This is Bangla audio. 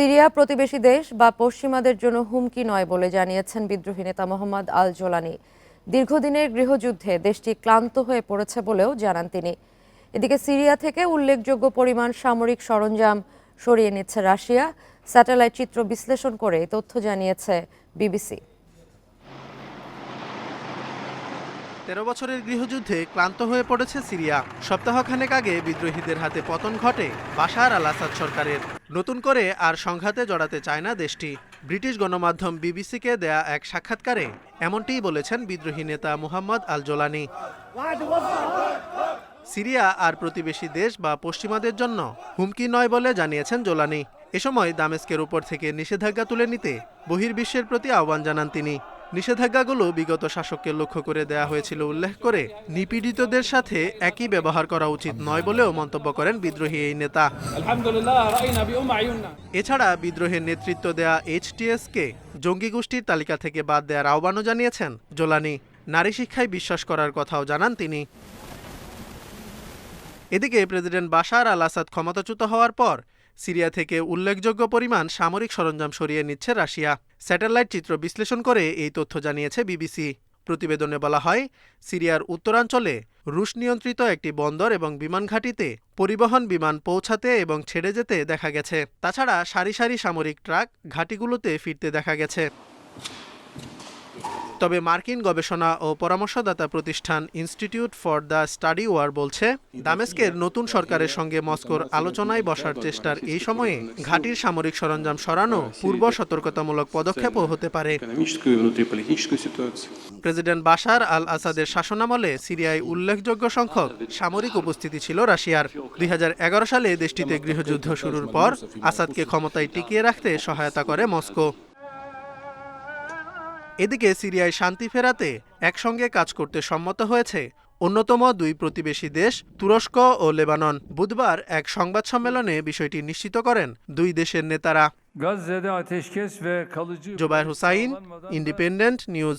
সিরিয়া প্রতিবেশী দেশ বা পশ্চিমাদের জন্য হুমকি নয় বলে জানিয়েছেন বিদ্রোহী নেতা মোহাম্মদ আল জোলানি দীর্ঘদিনের গৃহযুদ্ধে দেশটি ক্লান্ত হয়ে পড়েছে বলেও জানান তিনি। এদিকে সিরিয়া থেকে উল্লেখযোগ্য পরিমাণ সামরিক সরঞ্জাম সরিয়ে নিচ্ছে রাশিয়া। স্যাটেলাইট চিত্র বিশ্লেষণ করে তথ্য জানিয়েছে বিবিসি। তেরো বছরের গৃহযুদ্ধে ক্লান্ত হয়ে পড়েছে সিরিয়া। সপ্তাহখানেক আগে বিদ্রোহীদের হাতে পতন ঘটে বাশার আল আসাদ সরকারের। নতুন করে আর সংঘাতে জড়াতে চায় না দেশটি। ব্রিটিশ গণমাধ্যম বিবিসিকে দেয়া এক সাক্ষাৎকারে এমনটিই বলেছেন বিদ্রোহী নেতা মুহাম্মদ আল জোলানি। সিরিয়া আর প্রতিবেশী দেশ বা পশ্চিমাদের জন্য হুমকি নয় বলে জানিয়েছেন জোলানি। এ সময় দামেস্কের উপর থেকে নিষেধাজ্ঞা তুলে নিতে বহির্বিশ্বের প্রতি আহ্বান জানান তিনি। নিষেধাজ্ঞাগুলো বিগত শাসককে লক্ষ্য করে দেয়া হয়েছিল উল্লেখ করে নিপীড়িতদের সাথে একই ব্যবহার করা উচিত নয় বলেও মন্তব্য করেন বিদ্রোহী এই নেতা। এছাড়া বিদ্রোহের নেতৃত্ব দেয়া এইচটিএসকে জঙ্গি গোষ্ঠীর তালিকা থেকে বাদ দেওয়ার আহ্বানও জানিয়েছেন জোলানি। নারী শিক্ষায় বিশ্বাস করার কথাও জানান তিনি। এদিকে প্রেসিডেন্ট বাশার আল আসাদ ক্ষমতাচ্যুত হওয়ার পর সিরিয়া থেকে উল্লেখযোগ্য পরিমাণ সামরিক সরঞ্জাম সরিয়ে নিচ্ছে রাশিয়া। স্যাটেলাইট চিত্র বিশ্লেষণ করে এই তথ্য জানিয়েছে বিবিসি। প্রতিবেদনে বলা হয়, সিরিয়ার উত্তরাঞ্চলে রুশ নিয়ন্ত্রিত একটি বন্দর এবং বিমান ঘাঁটিতে পরিবহন বিমান পৌঁছাতে এবং ছেড়ে যেতে দেখা গেছে। তাছাড়া সারি সারি সামরিক ট্রাক ঘাঁটিগুলোতে ফিরতে দেখা গেছে। তবে মার্কিন গবেষণা ও পরামর্শদাতা প্রতিষ্ঠান Institute for the Study War বলছে, দামেস্কের নতুন সরকারের সঙ্গে মস্কোর আলোচনায় বসার চেষ্টার এই সময়ে ঘাটির সামরিক সরঞ্জাম সরানো পূর্ব সতর্কতামূলক পদক্ষেপও হতে পারে। প্রেসিডেন্ট বাশার আল আসাদের শাসনামলে সিরিয়ায় উল্লেখযোগ্য সংখ্যক সামরিক উপস্থিতি ছিল রাশিয়ার। দুই হাজার এগারো সালে দেশটিতে গৃহযুদ্ধ শুরুর পর আসাদকে ক্ষমতায় টিকিয়ে রাখতে সহায়তা করে মস্কো। এদিকে সিরিয়ায় শান্তি ফেরাতে একসঙ্গে কাজ করতে সম্মত হয়েছে অন্যতম দুই প্রতিবেশী দেশ তুরস্ক ও লেবানন। বুধবার এক সংবাদ সম্মেলনে বিষয়টি নিশ্চিত করেন দুই দেশের নেতারা। Zobayer Hussain independent news